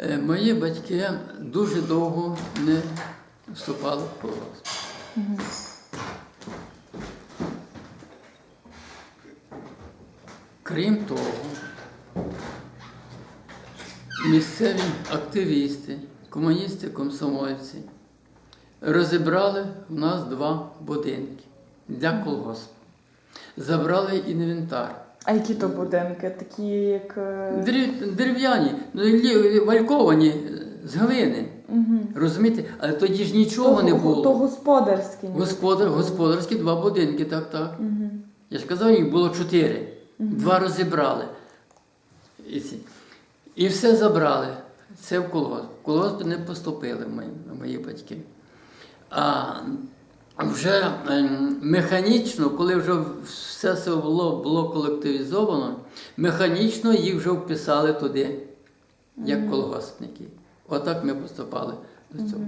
Е, Мої батьки дуже довго не вступали в колгосп. Крім того, місцеві активісти, комуністи, комсомольці розібрали в нас два будинки для колгоспу. Забрали інвентар. А які то будинки? Такі, як. е, Дерев- Дерев'яні, ну, лі- вальковані е, з глини. Мгм. Розумієте? Але тоді ж нічого не було. То господарські. ніби. Господар, господарські два будинки, так, так. Мгм. Я ж казав, їх було чотири. Два розібрали. І, ці. і все забрали. Це в колгосп. В колгосп не поступили мої, мої батьки. А вже ем, механічно, коли вже все це було, було колективізовано, механічно їх вже вписали туди, як колгоспники. Отак ми поступали до цього.